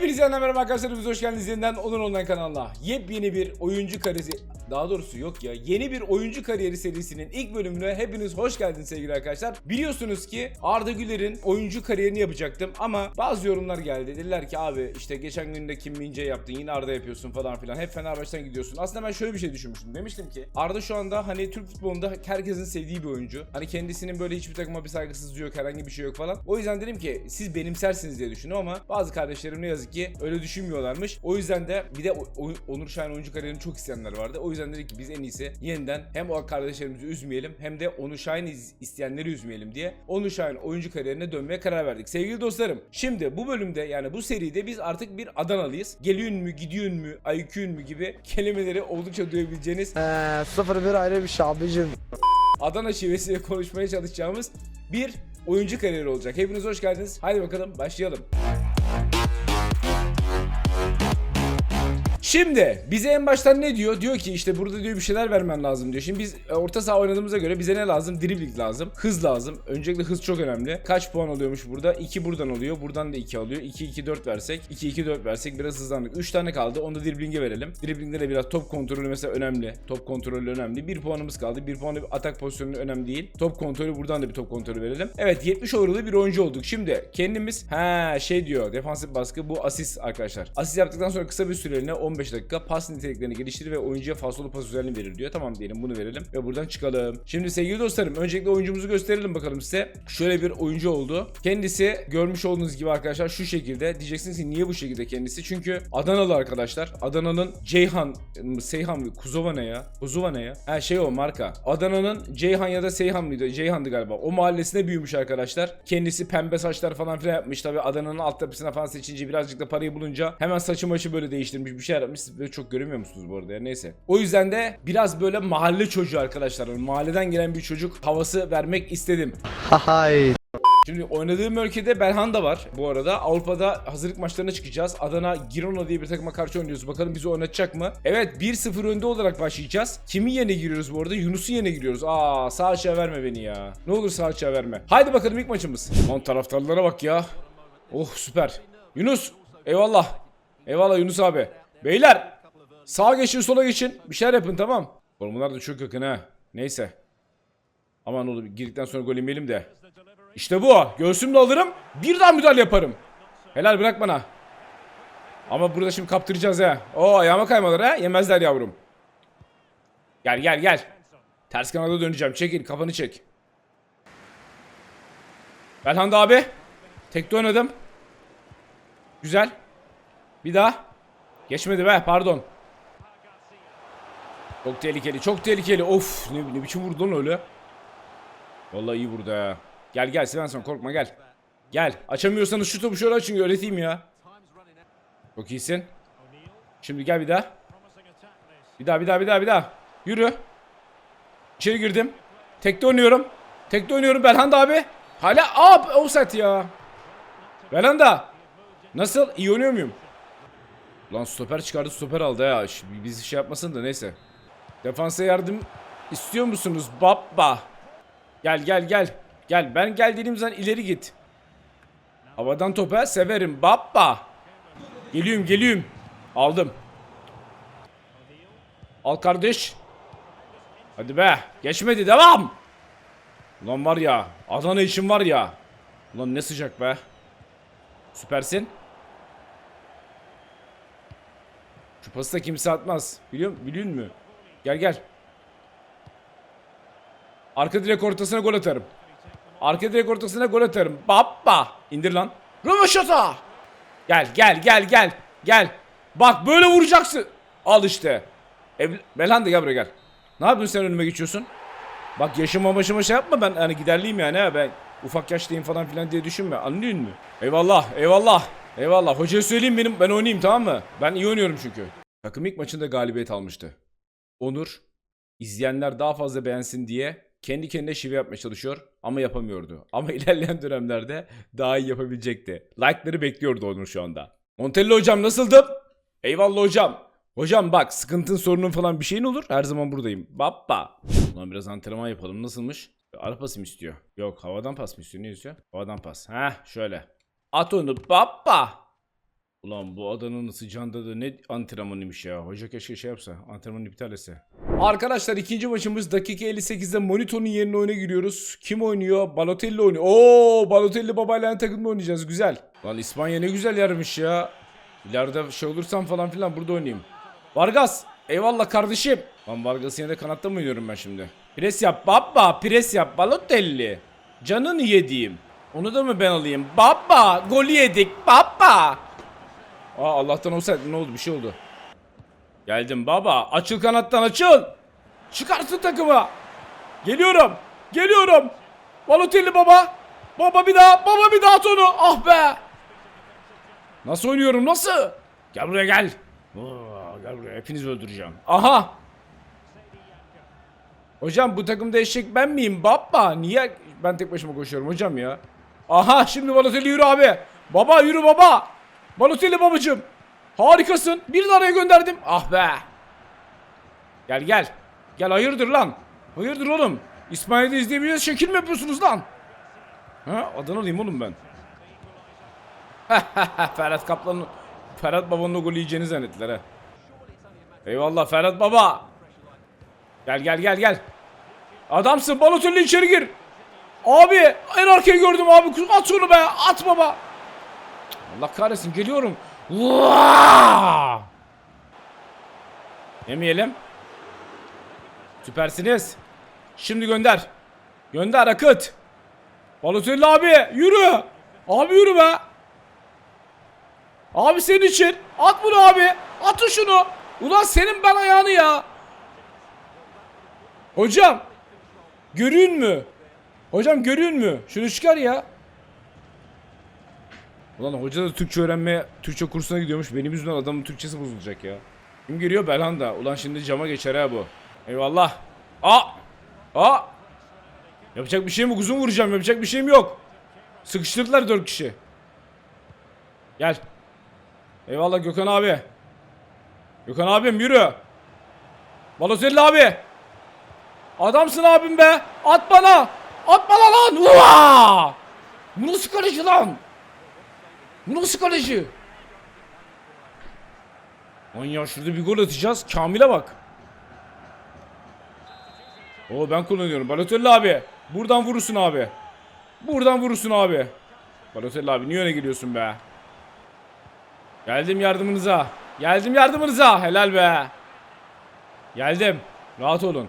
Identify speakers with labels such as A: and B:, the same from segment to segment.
A: Hepinize merhaba arkadaşlar. Hoş geldiniz yeniden Onur Online kanalına. Yepyeni bir oyuncu kariyeri... Daha doğrusu yok ya. Yeni bir oyuncu kariyeri serisinin ilk bölümüne hepiniz hoş geldiniz sevgili arkadaşlar. Biliyorsunuz ki Arda Güler'in oyuncu kariyerini yapacaktım ama bazı yorumlar geldi. Dediler ki abi işte geçen gün de Kim Mince yaptın yine Arda yapıyorsun falan filan. Hep Fenerbahçe'den gidiyorsun. Aslında ben şöyle bir şey düşünmüştüm. Demiştim ki Arda şu anda hani Türk futbolunda herkesin sevdiği bir oyuncu. Hani kendisinin böyle hiçbir takıma bir saygısızlığı yok, herhangi bir şey yok falan. O yüzden dedim ki siz benimsersiniz diye düşündüm ama bazı kardeşlerim ne yazık ki öyle düşünmüyorlarmış. O yüzden de bir de Onur Şahin oyuncu kariyerini çok isteyenler vardı. O yüzden dedik ki biz en iyisi yeniden hem o kardeşlerimizi üzmeyelim hem de Onur Şahin isteyenleri üzmeyelim diye Onur Şahin oyuncu kariyerine dönmeye karar verdik. Sevgili dostlarım şimdi bu bölümde yani bu seride biz artık bir Adanalıyız. Geliyorsun mü gidiyorsun mü IQ'un mu gibi kelimeleri oldukça duyabileceğiniz
B: Eee 01 ayrı bir şey abicim.
A: Adana şivesiyle konuşmaya çalışacağımız bir oyuncu kariyeri olacak. Hepiniz hoş geldiniz. Haydi bakalım başlayalım. Şimdi bize en baştan ne diyor? Diyor ki işte burada diyor bir şeyler vermen lazım diyor. Şimdi biz e, orta saha oynadığımıza göre bize ne lazım? Dribbling lazım. Hız lazım. Öncelikle hız çok önemli. Kaç puan alıyormuş burada? 2 buradan alıyor. Buradan da 2 alıyor. 2 2 4 versek, 2 2 4 versek biraz hızlandık. 3 tane kaldı. Onu da dribbling'e verelim. Dribbling'de de biraz top kontrolü mesela önemli. Top kontrolü önemli. 1 puanımız kaldı. 1 puanı atak pozisyonu önemli değil. Top kontrolü buradan da bir top kontrolü verelim. Evet 70 overall'lı bir oyuncu olduk. Şimdi kendimiz ha şey diyor. Defansif baskı bu asist arkadaşlar. Asist yaptıktan sonra kısa bir süreliğine 15 dakika pas niteliklerini geliştirir ve oyuncuya falsolu pas özelliğini verir diyor. Tamam diyelim bunu verelim ve buradan çıkalım. Şimdi sevgili dostlarım öncelikle oyuncumuzu gösterelim bakalım size. Şöyle bir oyuncu oldu. Kendisi görmüş olduğunuz gibi arkadaşlar şu şekilde. Diyeceksiniz ki niye bu şekilde kendisi? Çünkü Adanalı arkadaşlar. Adana'nın Ceyhan, mı, Seyhan? Kuzova ne ya? Kuzova ne ya? Ha şey o marka. Adana'nın Ceyhan ya da Seyhan mıydı? Ceyhan'dı galiba. O mahallesine büyümüş arkadaşlar. Kendisi pembe saçlar falan filan yapmış. Tabi Adana'nın altyapısına falan seçince birazcık da parayı bulunca hemen saçı maçı böyle değiştirmiş. Bir şey yapmış. Siz böyle çok göremiyor musunuz bu arada ya? Neyse. O yüzden de biraz böyle mahalle çocuğu arkadaşlar. Yani mahalleden gelen bir çocuk havası vermek istedim.
B: Hay.
A: Şimdi oynadığım ülkede Belhanda var. Bu arada Avrupa'da hazırlık maçlarına çıkacağız. Adana Girona diye bir takıma karşı oynuyoruz. Bakalım bizi oynatacak mı? Evet 1-0 önde olarak başlayacağız. Kimin yerine giriyoruz bu arada? Yunus'un yerine giriyoruz. Aa sağ aşağı verme beni ya. Ne olur sağ aşağı verme. Haydi bakalım ilk maçımız. Lan taraftarlara bak ya. Oh süper. Yunus. Eyvallah. Eyvallah Yunus abi. Beyler. Sağa geçin sola geçin. Bir şeyler yapın tamam. Oğlum da çok yakın ha. Neyse. Aman oğlum girdikten sonra gol yemeyelim de. İşte bu. Göğsümle alırım. Bir daha müdahale yaparım. Helal bırak bana. Ama burada şimdi kaptıracağız ha. Oo ayağıma kaymalar ha. Yemezler yavrum. Gel gel gel. Ters kanada döneceğim. Çekil kafanı çek. Belhanda abi. Tekte oynadım. Güzel. Bir daha. Geçmedi be pardon. Çok tehlikeli çok tehlikeli. Of ne, ne biçim vurdu lan öyle. Vallahi iyi vurdu ha. Gel gel Svensson korkma gel. Gel. Açamıyorsanız şu topu şöyle açın öğreteyim ya. Çok iyisin. Şimdi gel bir daha. Bir daha bir daha bir daha bir daha. Yürü. İçeri girdim. Tekte oynuyorum. Tekte oynuyorum Belhanda abi. Hala aa offset ya. Belhanda. Nasıl? İyi oynuyor muyum? Lan stoper çıkardı stoper aldı ya. Biz şey yapmasın da neyse. Defansa yardım istiyor musunuz baba? Gel gel gel. Gel ben gel dediğim zaman ileri git. Havadan topa severim baba. Geliyorum geliyorum. Aldım. Al kardeş. Hadi be. Geçmedi devam. Ulan var ya. Adana için var ya. Ulan ne sıcak be. Süpersin. Şu pası da kimse atmaz. Biliyor, biliyor musun? Gel gel. Arka direk ortasına gol atarım. Arka direk ortasına gol atarım. Baba. İndir lan. Röveşata. Gel gel gel gel. Gel. Bak böyle vuracaksın. Al işte. Ev... Belhanda gel buraya gel. Ne yapıyorsun sen önüme geçiyorsun? Bak yaşıma başıma şey yapma ben hani giderliyim yani ha ben ufak yaşlıyım falan filan diye düşünme anlıyor musun? Eyvallah eyvallah eyvallah hocaya söyleyeyim benim ben oynayayım tamam mı? Ben iyi oynuyorum çünkü. Takım ilk maçında galibiyet almıştı. Onur izleyenler daha fazla beğensin diye kendi kendine şive yapmaya çalışıyor ama yapamıyordu. Ama ilerleyen dönemlerde daha iyi yapabilecekti. Like'ları bekliyordu Onur şu anda. Montello hocam nasıldım? Eyvallah hocam. Hocam bak sıkıntın sorunun falan bir şeyin olur. Her zaman buradayım. Baba. Ulan biraz antrenman yapalım. Nasılmış? Ara pas mı istiyor? Yok havadan pas mı istiyor? Ne istiyor? Havadan pas. Heh şöyle. At onu baba. Ulan bu adanın sıcağında da ne antrenmanıymış ya. Hoca keşke şey yapsa. Antrenmanı iptal etse. Arkadaşlar ikinci maçımız dakika 58'de Monito'nun yerine oyuna giriyoruz. Kim oynuyor? Balotelli oynuyor. Oo Balotelli babayla takımda oynayacağız. Güzel. Lan İspanya ne güzel yermiş ya. İleride şey olursam falan filan burada oynayayım. Vargas. Eyvallah kardeşim. Lan Vargas'ın yerine kanatta mı oynuyorum ben şimdi? Pres yap baba. Pres yap Balotelli. Canını yediğim. Onu da mı ben alayım? Baba. Golü yedik baba. Aa Allah'tan olsaydı ne oldu bir şey oldu. Geldim baba. Açıl kanattan açıl. Çıkarsın takımı. Geliyorum. Geliyorum. Balotelli baba. Baba bir daha. Baba bir daha at onu. Ah be. Nasıl oynuyorum nasıl? Gel buraya gel. Oo, gel buraya hepinizi öldüreceğim. Aha. Hocam bu takımda eşek ben miyim baba? Niye ben tek başıma koşuyorum hocam ya? Aha şimdi Balotelli yürü abi. Baba yürü baba. Balotelli babacım. Harikasın. Bir de araya gönderdim. Ah be. Gel gel. Gel hayırdır lan. Hayırdır oğlum. İsmail'i izleyebiliriz şekil mi yapıyorsunuz lan? Ha Adanalıyım oğlum ben. Ferhat Kaplan'ın Ferhat babanın o golü yiyeceğini zannettiler ha. Eyvallah Ferhat baba. Gel gel gel gel. Adamsın Balotelli içeri gir. Abi en arkayı gördüm abi. At onu be. At baba. Allah kahretsin geliyorum. Vaa! Yemeyelim. Süpersiniz. Şimdi gönder. Gönder akıt. Balotelli abi yürü. Abi yürü be. Abi senin için. At bunu abi. Atın şunu. Ulan senin ben ayağını ya. Hocam. Görün mü? Hocam görün mü? Şunu çıkar ya. Ulan hoca da Türkçe öğrenmeye Türkçe kursuna gidiyormuş. Benim yüzümden adamın Türkçesi bozulacak ya. Kim geliyor? Belhanda. Ulan şimdi cama geçer ha bu. Eyvallah. Aa! Aa! Yapacak bir şeyim yok. Uzun vuracağım. Yapacak bir şeyim yok. Sıkıştırdılar dört kişi. Gel. Eyvallah Gökhan abi. Gökhan abim yürü. Balotelli abi. Adamsın abim be. At bana. At bana lan. Uva! Bu nasıl kaleci lan? Bu nasıl kaleci? Lan ya şurada bir gol atacağız. Kamil'e bak. Oo ben kullanıyorum. Balotelli abi. Buradan vurursun abi. Buradan vurursun abi. Balotelli abi niye öne geliyorsun be? Geldim yardımınıza. Geldim yardımınıza. Helal be. Geldim. Rahat olun.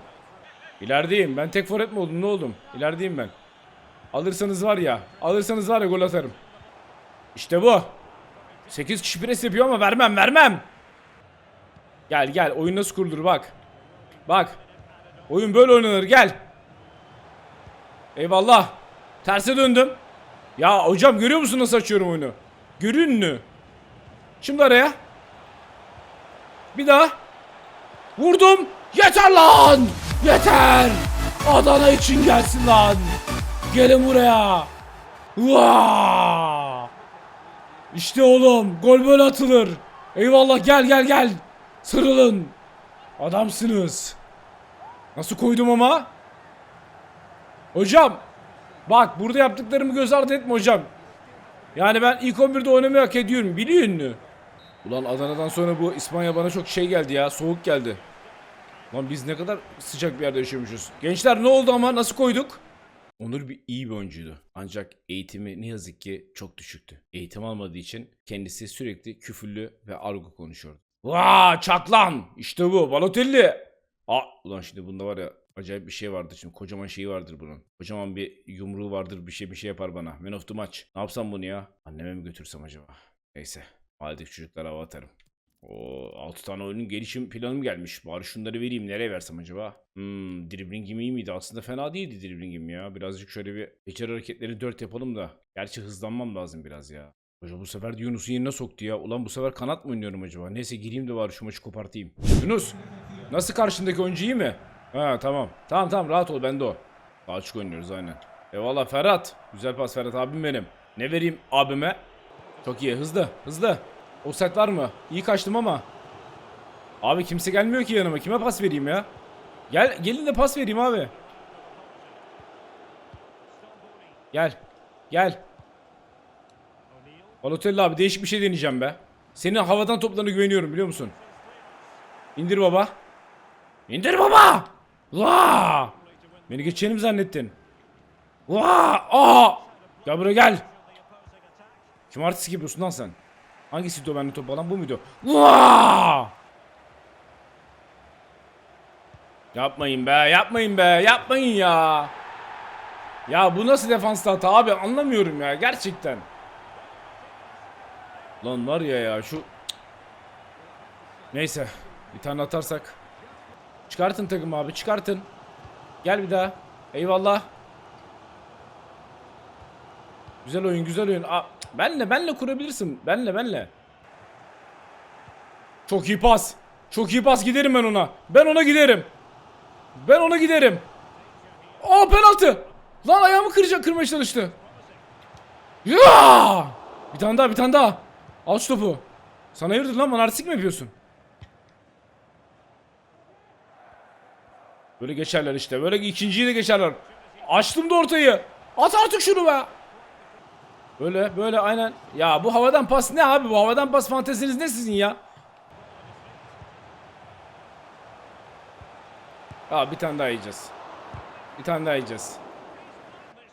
A: İlerideyim. Ben tek forvet mi oldum? Ne oldum? İlerideyim ben. Alırsanız var ya. Alırsanız var ya gol atarım. İşte bu. 8 kişi pres yapıyor ama vermem vermem. Gel gel oyun nasıl kurulur bak. Bak. Oyun böyle oynanır gel. Eyvallah. Terse döndüm. Ya hocam görüyor musun nasıl açıyorum oyunu? Görün mü? Şimdi araya. Bir daha. Vurdum. Yeter lan. Yeter. Adana için gelsin lan. Gelin buraya. Vaa! İşte oğlum gol böyle atılır. Eyvallah gel gel gel. Sarılın. Adamsınız. Nasıl koydum ama? Hocam. Bak burada yaptıklarımı göz ardı etme hocam. Yani ben ilk 11'de oynamayı hak ediyorum biliyor musun? Ulan Adana'dan sonra bu İspanya bana çok şey geldi ya soğuk geldi. Lan biz ne kadar sıcak bir yerde yaşıyormuşuz. Gençler ne oldu ama nasıl koyduk? Onur bir iyi bir oyuncuydu. Ancak eğitimi ne yazık ki çok düşüktü. Eğitim almadığı için kendisi sürekli küfürlü ve argo konuşuyordu. Vaa çaklan! İşte bu Balotelli! Aa ulan şimdi bunda var ya acayip bir şey vardır şimdi kocaman şeyi vardır bunun. Kocaman bir yumruğu vardır bir şey bir şey yapar bana. Man of the match. Ne yapsam bunu ya? Anneme mi götürsem acaba? Neyse. Mahalledeki çocuklara hava atarım. O 6 tane oyunun gelişim planım gelmiş. Bari şunları vereyim. Nereye versem acaba? Hmm, driblingim iyi miydi? Aslında fena değildi driblingim ya. Birazcık şöyle bir beceri hareketleri 4 yapalım da. Gerçi hızlanmam lazım biraz ya. Hoca bu sefer de Yunus'u yerine soktu ya. Ulan bu sefer kanat mı oynuyorum acaba? Neyse gireyim de bari şu maçı kopartayım. Yunus! Nasıl karşındaki oyuncu iyi mi? Ha tamam. Tamam tamam rahat ol bende o. Açık oynuyoruz aynen. Eyvallah Ferhat. Güzel pas Ferhat abim benim. Ne vereyim abime? Çok iyi hızlı hızlı. Offside var mı? İyi kaçtım ama. Abi kimse gelmiyor ki yanıma. Kime pas vereyim ya? Gel gelin de pas vereyim abi. Gel. Gel. Balotelli abi değişik bir şey deneyeceğim be. Senin havadan toplarına güveniyorum biliyor musun? İndir baba. İndir baba. Vaa! Beni geçeceğini mi zannettin? Vaa! Aa! Gel buraya gel. Kim artist yapıyorsun lan sen? Hangisiydi o bende top alan bu muydu? Vaa! Yapmayın be, yapmayın be, yapmayın ya. Ya bu nasıl defans hata abi anlamıyorum ya gerçekten. Lan var ya ya şu Neyse bir tane atarsak Çıkartın takım abi çıkartın Gel bir daha Eyvallah Güzel oyun güzel oyun. Aa, Benle benle kurabilirsin. Benle benle. Çok iyi pas. Çok iyi pas giderim ben ona. Ben ona giderim. Ben ona giderim. Aa penaltı. Lan ayağımı kıracak kırmaya çalıştı. Ya! Bir tane daha bir tane daha. Al şu topu. Sana hayırdır lan bana artistik mi yapıyorsun? Böyle geçerler işte. Böyle ikinciyi de geçerler. Açtım da ortayı. At artık şunu be Böyle böyle aynen Ya bu havadan pas ne abi bu havadan pas fanteziniz ne sizin ya Aa bir tane daha yiyeceğiz Bir tane daha yiyeceğiz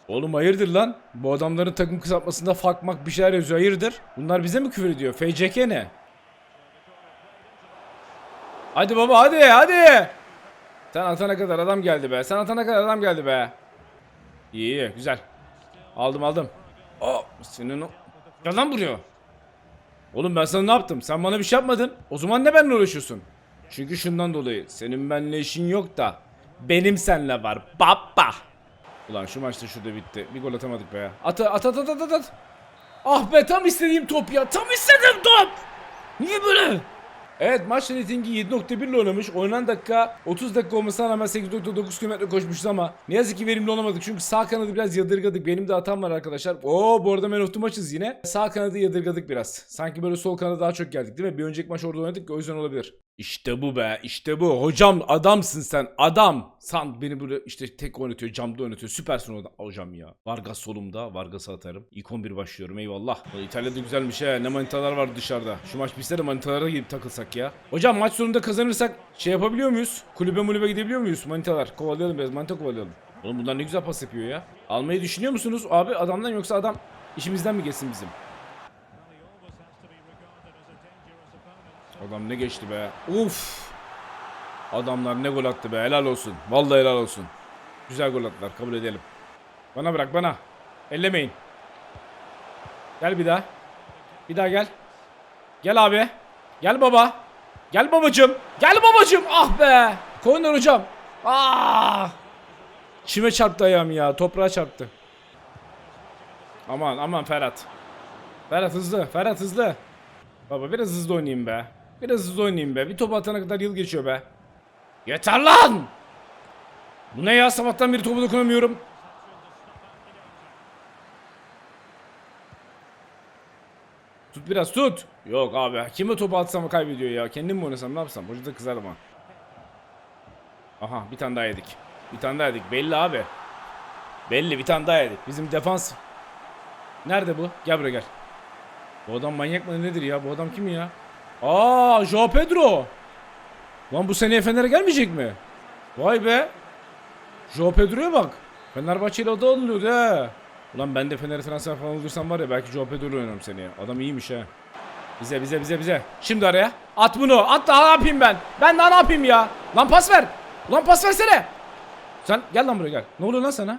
A: Oğlum hayırdır lan? Bu adamların takım kısaltmasında fakmak bir şeyler yazıyor hayırdır? Bunlar bize mi küfür ediyor? FCK ne? Hadi baba hadi hadi. Sen atana kadar adam geldi be. Sen atana kadar adam geldi be. İyi iyi güzel. Aldım aldım. Senin o... Gel lan buraya. Oğlum ben sana ne yaptım? Sen bana bir şey yapmadın. O zaman ne benimle uğraşıyorsun? Çünkü şundan dolayı senin benimle işin yok da benim seninle var. Baba. Ulan şu maçta şurada bitti. Bir gol atamadık be ya. At at at at at at. Ah be tam istediğim top ya. Tam istediğim top. Niye böyle? Evet maç ratingi 7.1 ile oynamış. Oynanan dakika 30 dakika olmasına rağmen 8.9 km koşmuşuz ama ne yazık ki verimli olamadık. Çünkü sağ kanadı biraz yadırgadık. Benim de hatam var arkadaşlar. Oo bu arada man of the maçız yine. Sağ kanadı yadırgadık biraz. Sanki böyle sol kanada daha çok geldik değil mi? Bir önceki maç orada oynadık o yüzden olabilir. İşte bu be işte bu. Hocam adamsın sen adam. San beni böyle işte tek oynatıyor camda oynatıyor. Süpersin orada. Hocam ya. Vargas solumda. Vargas'ı atarım. İlk 11 başlıyorum eyvallah. İtalya'da güzelmiş he. Ne manitalar var dışarıda. Şu maç bitse de manitalara gidip takılsak ya. Hocam maç sonunda kazanırsak şey yapabiliyor muyuz? Kulübe mulübe gidebiliyor muyuz? Manitalar. Kovalayalım biraz. Manita kovalayalım. Oğlum bunlar ne güzel pas yapıyor ya. Almayı düşünüyor musunuz abi adamdan yoksa adam işimizden mi geçsin bizim? Adam ne geçti be. Uf. Adamlar ne gol attı be. Helal olsun. Vallahi helal olsun. Güzel gol attılar. Kabul edelim. Bana bırak bana. Ellemeyin. Gel bir daha. Bir daha gel. Gel abi. Gel baba. Gel babacım. Gel babacım. Ah be. Koyunlar hocam. Ah. Çime çarptı ayağım ya. Toprağa çarptı. Aman aman Ferhat. Ferhat hızlı. Ferhat hızlı. Baba biraz hızlı oynayayım be. Biraz hızlı oynayayım be. Bir top atana kadar yıl geçiyor be. Yeter lan! Bu ne ya sabahtan beri topu dokunamıyorum. Tut biraz tut. Yok abi kime topu atsam kaybediyor ya. Kendim mi oynasam ne yapsam? Hoca da kızar ama. Aha bir tane daha yedik. Bir tane daha yedik. Belli abi. Belli bir tane daha yedik. Bizim defans. Nerede bu? Gel buraya gel. Bu adam manyak mı nedir ya? Bu adam kim ya? Aa, Joao Pedro. Lan bu seneye Fener'e gelmeyecek mi? Vay be. Joao Pedro'ya bak. Fenerbahçe ile adı alınıyordu he. Ulan ben de Fener'e transfer falan olursam var ya belki Joao Pedro'yla oynarım seneye. Adam iyiymiş ha. Bize bize bize bize. Şimdi araya. At bunu. At daha ne yapayım ben? Ben daha ne yapayım ya? Lan pas ver. Lan pas versene. Sen gel lan buraya gel. Ne oluyor lan sana?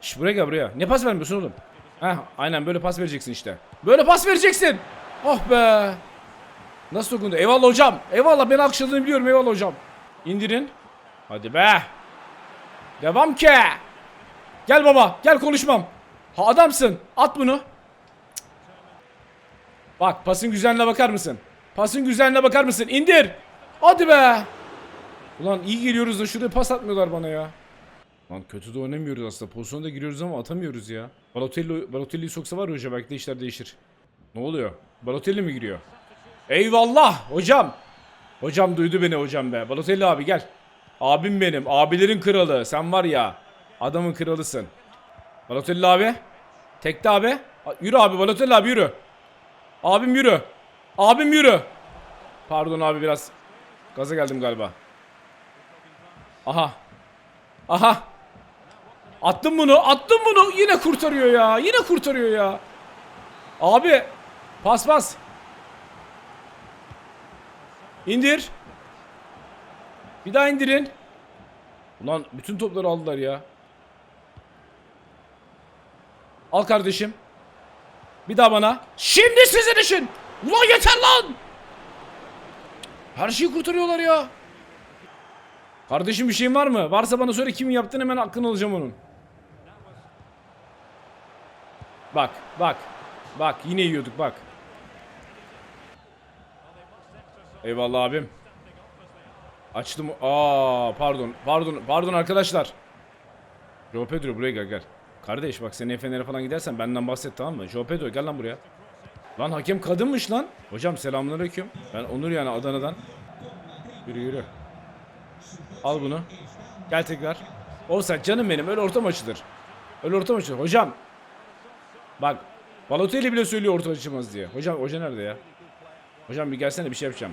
A: Şş buraya gel buraya. Ne pas vermiyorsun oğlum? Heh aynen böyle pas vereceksin işte. Böyle pas vereceksin. Oh be. Nasıl dokundu? Eyvallah hocam. Eyvallah beni alkışladığını biliyorum eyvallah hocam. İndirin. Hadi be. Devam ki. Gel baba gel konuşmam. Ha adamsın. At bunu. Bak pasın güzelliğine bakar mısın? Pasın güzelliğine bakar mısın? İndir. Hadi be. Ulan iyi geliyoruz da şuraya pas atmıyorlar bana ya. Lan kötü de oynamıyoruz aslında. Pozisyona giriyoruz ama atamıyoruz ya. Balotelli, Balotelli'yi soksa var ya hoca belki de işler değişir. Ne oluyor? Balotelli mi giriyor? Eyvallah hocam. Hocam duydu beni hocam be. Balotelli abi gel. Abim benim. Abilerin kralı. Sen var ya. Adamın kralısın. Balotelli abi. Tekte abi. Yürü abi Balotelli abi yürü. Abim yürü. Abim yürü. Pardon abi biraz gaza geldim galiba. Aha. Aha. Attım bunu, attım bunu. Yine kurtarıyor ya. Yine kurtarıyor ya. Abi. Pas pas. İndir. Bir daha indirin. Ulan bütün topları aldılar ya. Al kardeşim. Bir daha bana. Şimdi sizin için. Ulan yeter lan. Her şeyi kurtarıyorlar ya. Kardeşim bir şeyin var mı? Varsa bana söyle kim yaptın hemen aklını alacağım onun. Bak bak. Bak yine yiyorduk bak. Eyvallah abim. Açtım. Aa pardon. Pardon. Pardon arkadaşlar. Joe Pedro buraya gel gel. Kardeş bak sen Fener'e falan gidersen benden bahset tamam mı? Joe Pedro gel lan buraya. Lan hakem kadınmış lan. Hocam selamünaleyküm. Ben Onur yani Adana'dan. Yürü yürü. Al bunu. Gel tekrar. Olsa canım benim öyle ortam açılır. Öyle ortam açılır. Hocam. Bak. Balotelli bile söylüyor orta açılmaz diye. Hocam hoca nerede ya? Hocam bir gelsene bir şey yapacağım.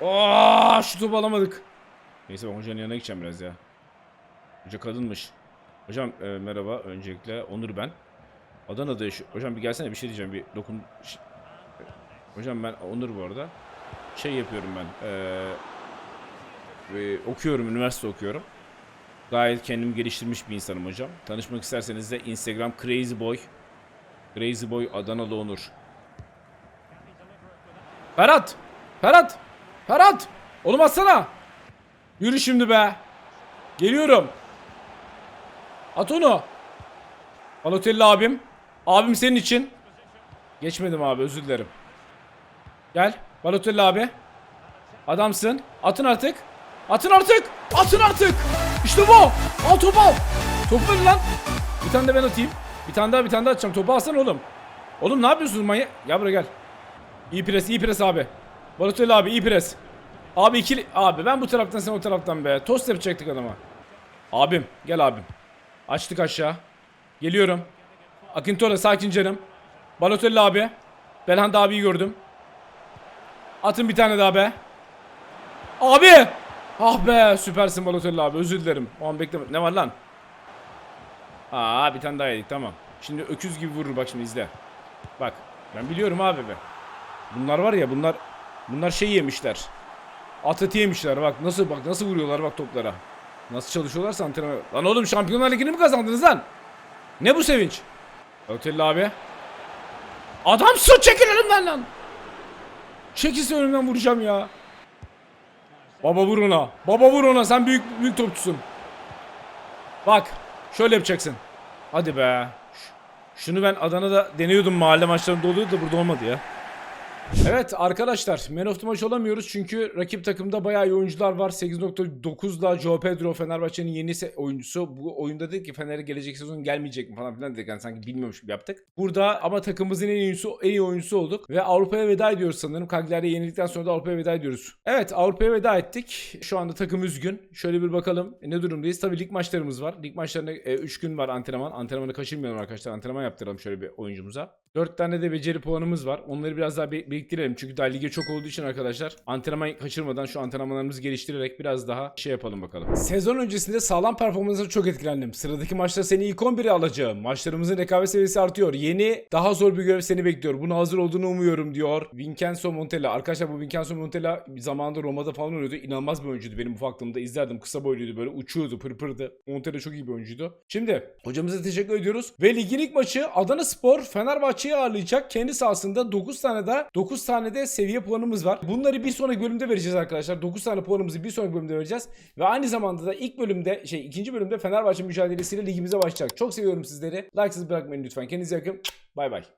A: Oo, şu topu alamadık. Neyse ben hocanın yanına gideceğim biraz ya. Hoca kadınmış. Hocam e, merhaba öncelikle Onur ben. Adana'da yaşıyor. Hocam bir gelsene bir şey diyeceğim bir dokun. Hocam ben Onur bu arada. Şey yapıyorum ben. E, e, okuyorum üniversite okuyorum. Gayet kendimi geliştirmiş bir insanım hocam. Tanışmak isterseniz de Instagram Crazy Boy. Crazy Boy Adanalı Onur. Ferhat! Ferhat! Ferhat! Oğlum atsana! Yürü şimdi be! Geliyorum. At onu. Balotelli abim. Abim senin için. Geçmedim abi özür dilerim. Gel. Balotelli abi. Adamsın. Atın artık. Atın artık. Atın artık. İşte bu. Al topu al. Topu verin lan. Bir tane de ben atayım. Bir tane daha bir tane daha atacağım. Topu alsana oğlum. Oğlum ne yapıyorsunuz manyak? Gel buraya gel. İyi pres iyi pres abi. Balotelli abi iyi pres. Abi ikili. Abi ben bu taraftan sen o taraftan be. Tost yapacaktık adama. Abim gel abim. Açtık aşağı. Geliyorum. Akintola sakin canım. Balotelli abi. Belhanda abiyi gördüm. Atın bir tane daha be. Abi! Ah be süpersin Balotelli abi özür dilerim. O an bekleme. Ne var lan? Aa bir tane daha yedik tamam. Şimdi öküz gibi vurur bak şimdi izle. Bak ben biliyorum abi be. Bunlar var ya bunlar bunlar şey yemişler. At eti yemişler bak nasıl bak nasıl vuruyorlar bak toplara. Nasıl çalışıyorlarsa antrenman. Lan oğlum Şampiyonlar Ligi'ni mi kazandınız lan? Ne bu sevinç? Ötelli abi. Adamsın çekil önümden lan. Çekilse önümden vuracağım ya. Baba vur ona. Baba vur ona. Sen büyük büyük topçusun. Bak. Şöyle yapacaksın. Hadi be. Şunu ben Adana'da deniyordum mahalle maçlarında oluyordu da burada olmadı ya. Evet arkadaşlar Man of the Match olamıyoruz çünkü rakip takımda bayağı iyi oyuncular var. 8.9'da Joe Pedro Fenerbahçe'nin yeni oyuncusu. Bu oyunda dedik ki Fener'e gelecek sezon gelmeyecek mi falan filan dedik. Yani sanki bilmiyormuş gibi yaptık. Burada ama takımımızın en iyi oyuncusu, en iyi oyuncusu olduk. Ve Avrupa'ya veda ediyoruz sanırım. Cagliari'ye yenildikten sonra da Avrupa'ya veda ediyoruz. Evet Avrupa'ya veda ettik. Şu anda takım üzgün. Şöyle bir bakalım e, ne durumdayız. Tabii lig maçlarımız var. Lig maçlarında 3 gün var antrenman. Antrenmanı kaçırmayalım arkadaşlar. Antrenman yaptıralım şöyle bir oyuncumuza. 4 tane de beceri puanımız var. Onları biraz daha bir- biriktirelim. Çünkü daha lige çok olduğu için arkadaşlar antrenman kaçırmadan şu antrenmanlarımızı geliştirerek biraz daha şey yapalım bakalım. Sezon öncesinde sağlam performansına çok etkilendim. Sıradaki maçta seni ilk 11'e alacağım. Maçlarımızın rekabet seviyesi artıyor. Yeni daha zor bir görev seni bekliyor. Buna hazır olduğunu umuyorum diyor. Vincenzo Montella. Arkadaşlar bu Vincenzo Montella zamanında Roma'da falan oynuyordu. İnanılmaz bir oyuncuydu. Benim ufaklığımda izlerdim. Kısa boyluydu böyle uçuyordu pırpırdı. Montella çok iyi bir oyuncuydu. Şimdi hocamıza teşekkür ediyoruz. Ve ligin ilk maçı Adana Spor Fenerbahçe'yi ağırlayacak. Kendi sahasında 9 tane de 9 tane de seviye puanımız var. Bunları bir sonraki bölümde vereceğiz arkadaşlar. 9 tane puanımızı bir sonraki bölümde vereceğiz. Ve aynı zamanda da ilk bölümde şey ikinci bölümde Fenerbahçe mücadelesiyle ligimize başlayacak. Çok seviyorum sizleri. Like'sız bırakmayın lütfen. Kendinize yakın. Bay bay.